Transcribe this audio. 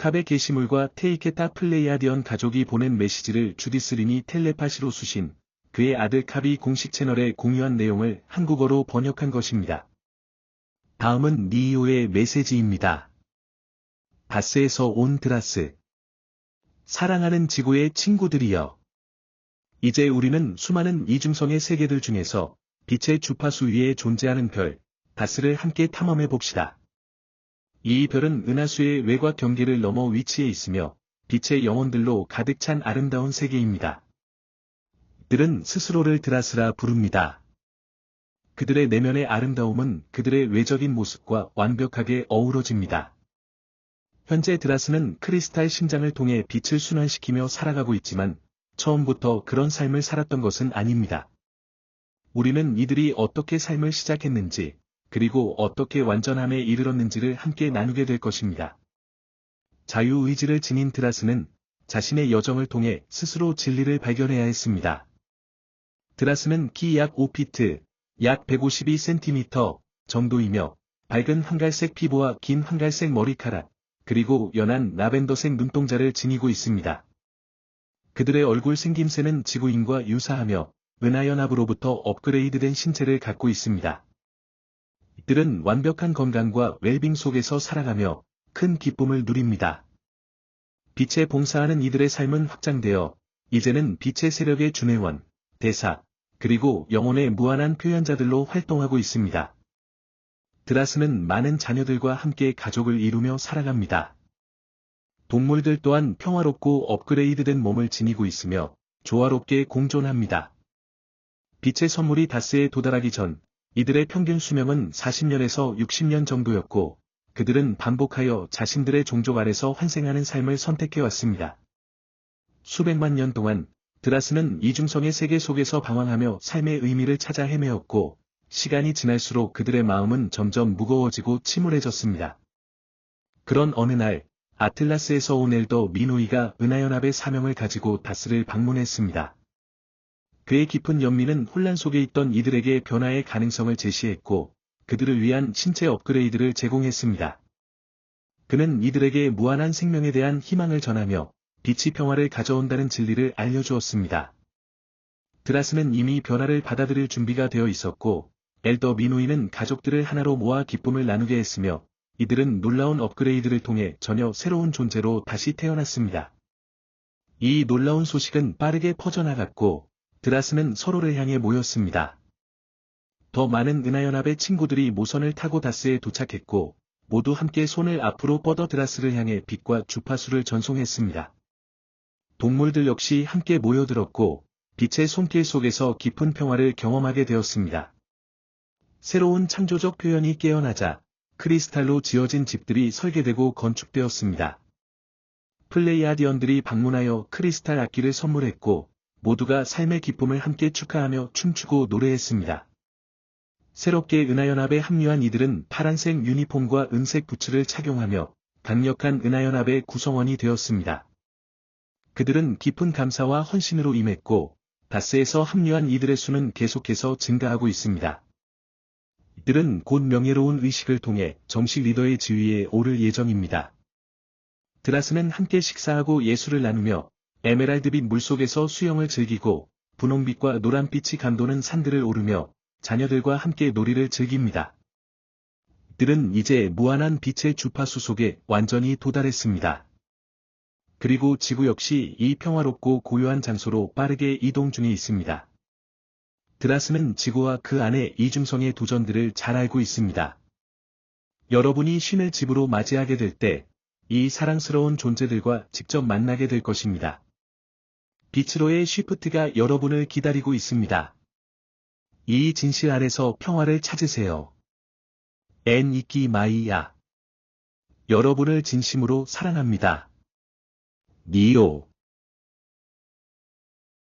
갑의 게시물과 테이케타 플레이아디언 가족이 보낸 메시지를 주디스린이 텔레파시로 수신, 그의 아들 갑이 공식 채널에 공유한 내용을 한국어로 번역한 것입니다. 다음은 니오의 메시지입니다. 바스에서 온 드라스. 사랑하는 지구의 친구들이여. 이제 우리는 수많은 이중성의 세계들 중에서 빛의 주파수 위에 존재하는 별, 다스를 함께 탐험해 봅시다. 이 별은 은하수의 외곽 경계를 넘어 위치해 있으며 빛의 영혼들로 가득 찬 아름다운 세계입니다. 들은 스스로를 드라스라 부릅니다. 그들의 내면의 아름다움은 그들의 외적인 모습과 완벽하게 어우러집니다. 현재 드라스는 크리스탈 심장을 통해 빛을 순환시키며 살아가고 있지만 처음부터 그런 삶을 살았던 것은 아닙니다. 우리는 이들이 어떻게 삶을 시작했는지, 그리고 어떻게 완전함에 이르렀는지를 함께 나누게 될 것입니다. 자유의지를 지닌 드라스는 자신의 여정을 통해 스스로 진리를 발견해야 했습니다. 드라스는 키 약 5피트, 약 152cm 정도이며 밝은 황갈색 피부와 긴 황갈색 머리카락, 그리고 연한 라벤더색 눈동자를 지니고 있습니다. 그들의 얼굴 생김새는 지구인과 유사하며 은하연합으로부터 업그레이드된 신체를 갖고 있습니다. 이들은 완벽한 건강과 웰빙 속에서 살아가며 큰 기쁨을 누립니다. 빛에 봉사하는 이들의 삶은 확장되어 이제는 빛의 세력의 준회원, 대사, 그리고 영혼의 무한한 표현자들로 활동하고 있습니다. 드라스는 많은 자녀들과 함께 가족을 이루며 살아갑니다. 동물들 또한 평화롭고 업그레이드된 몸을 지니고 있으며 조화롭게 공존합니다. 빛의 선물이 다스에 도달하기 전 이들의 평균 수명은 40년에서 60년 정도였고 그들은 반복하여 자신들의 종족 아래서 환생하는 삶을 선택해왔습니다. 수백만 년 동안 드라스는 이중성의 세계 속에서 방황하며 삶의 의미를 찾아 헤매었고 시간이 지날수록 그들의 마음은 점점 무거워지고 침울해졌습니다. 그런 어느 날 아틀라스에서 온 엘더 미노이가 은하연합의 사명을 가지고 다스를 방문했습니다. 그의 깊은 연민은 혼란 속에 있던 이들에게 변화의 가능성을 제시했고 그들을 위한 신체 업그레이드를 제공했습니다. 그는 이들에게 무한한 생명에 대한 희망을 전하며 빛이 평화를 가져온다는 진리를 알려주었습니다. 드라스는 이미 변화를 받아들일 준비가 되어 있었고 엘더 미노이는 가족들을 하나로 모아 기쁨을 나누게 했으며 이들은 놀라운 업그레이드를 통해 전혀 새로운 존재로 다시 태어났습니다. 이 놀라운 소식은 빠르게 퍼져나갔고 드라스는 서로를 향해 모였습니다. 더 많은 은하연합의 친구들이 모선을 타고 다스에 도착했고 모두 함께 손을 앞으로 뻗어 드라스를 향해 빛과 주파수를 전송했습니다. 동물들 역시 함께 모여들었고 빛의 손길 속에서 깊은 평화를 경험하게 되었습니다. 새로운 창조적 표현이 깨어나자 크리스탈로 지어진 집들이 설계되고 건축되었습니다. 플레이아디언들이 방문하여 크리스탈 악기를 선물했고 모두가 삶의 기쁨을 함께 축하하며 춤추고 노래했습니다. 새롭게 은하연합에 합류한 이들은 파란색 유니폼과 은색 부츠를 착용하며 강력한 은하연합의 구성원이 되었습니다. 그들은 깊은 감사와 헌신으로 임했고 다스에서 합류한 이들의 수는 계속해서 증가하고 있습니다. 이들은 곧 명예로운 의식을 통해 정식 리더의 지위에 오를 예정입니다. 드라스는 함께 식사하고 예술을 나누며 에메랄드빛 물속에서 수영을 즐기고 분홍빛과 노란빛이 감도는 산들을 오르며 자녀들과 함께 놀이를 즐깁니다. 들은 이제 무한한 빛의 주파수 속에 완전히 도달했습니다. 그리고 지구 역시 이 평화롭고 고요한 장소로 빠르게 이동 중에 있습니다. 드라스는 지구와 그 안의 이중성의 도전들을 잘 알고 있습니다. 여러분이 신을 집으로 맞이하게 될 때, 이 사랑스러운 존재들과 직접 만나게 될 것입니다. 빛으로의 쉬프트가 여러분을 기다리고 있습니다. 이 진실 아래서 평화를 찾으세요. 엔 이끼 마이야. 여러분을 진심으로 사랑합니다. 니오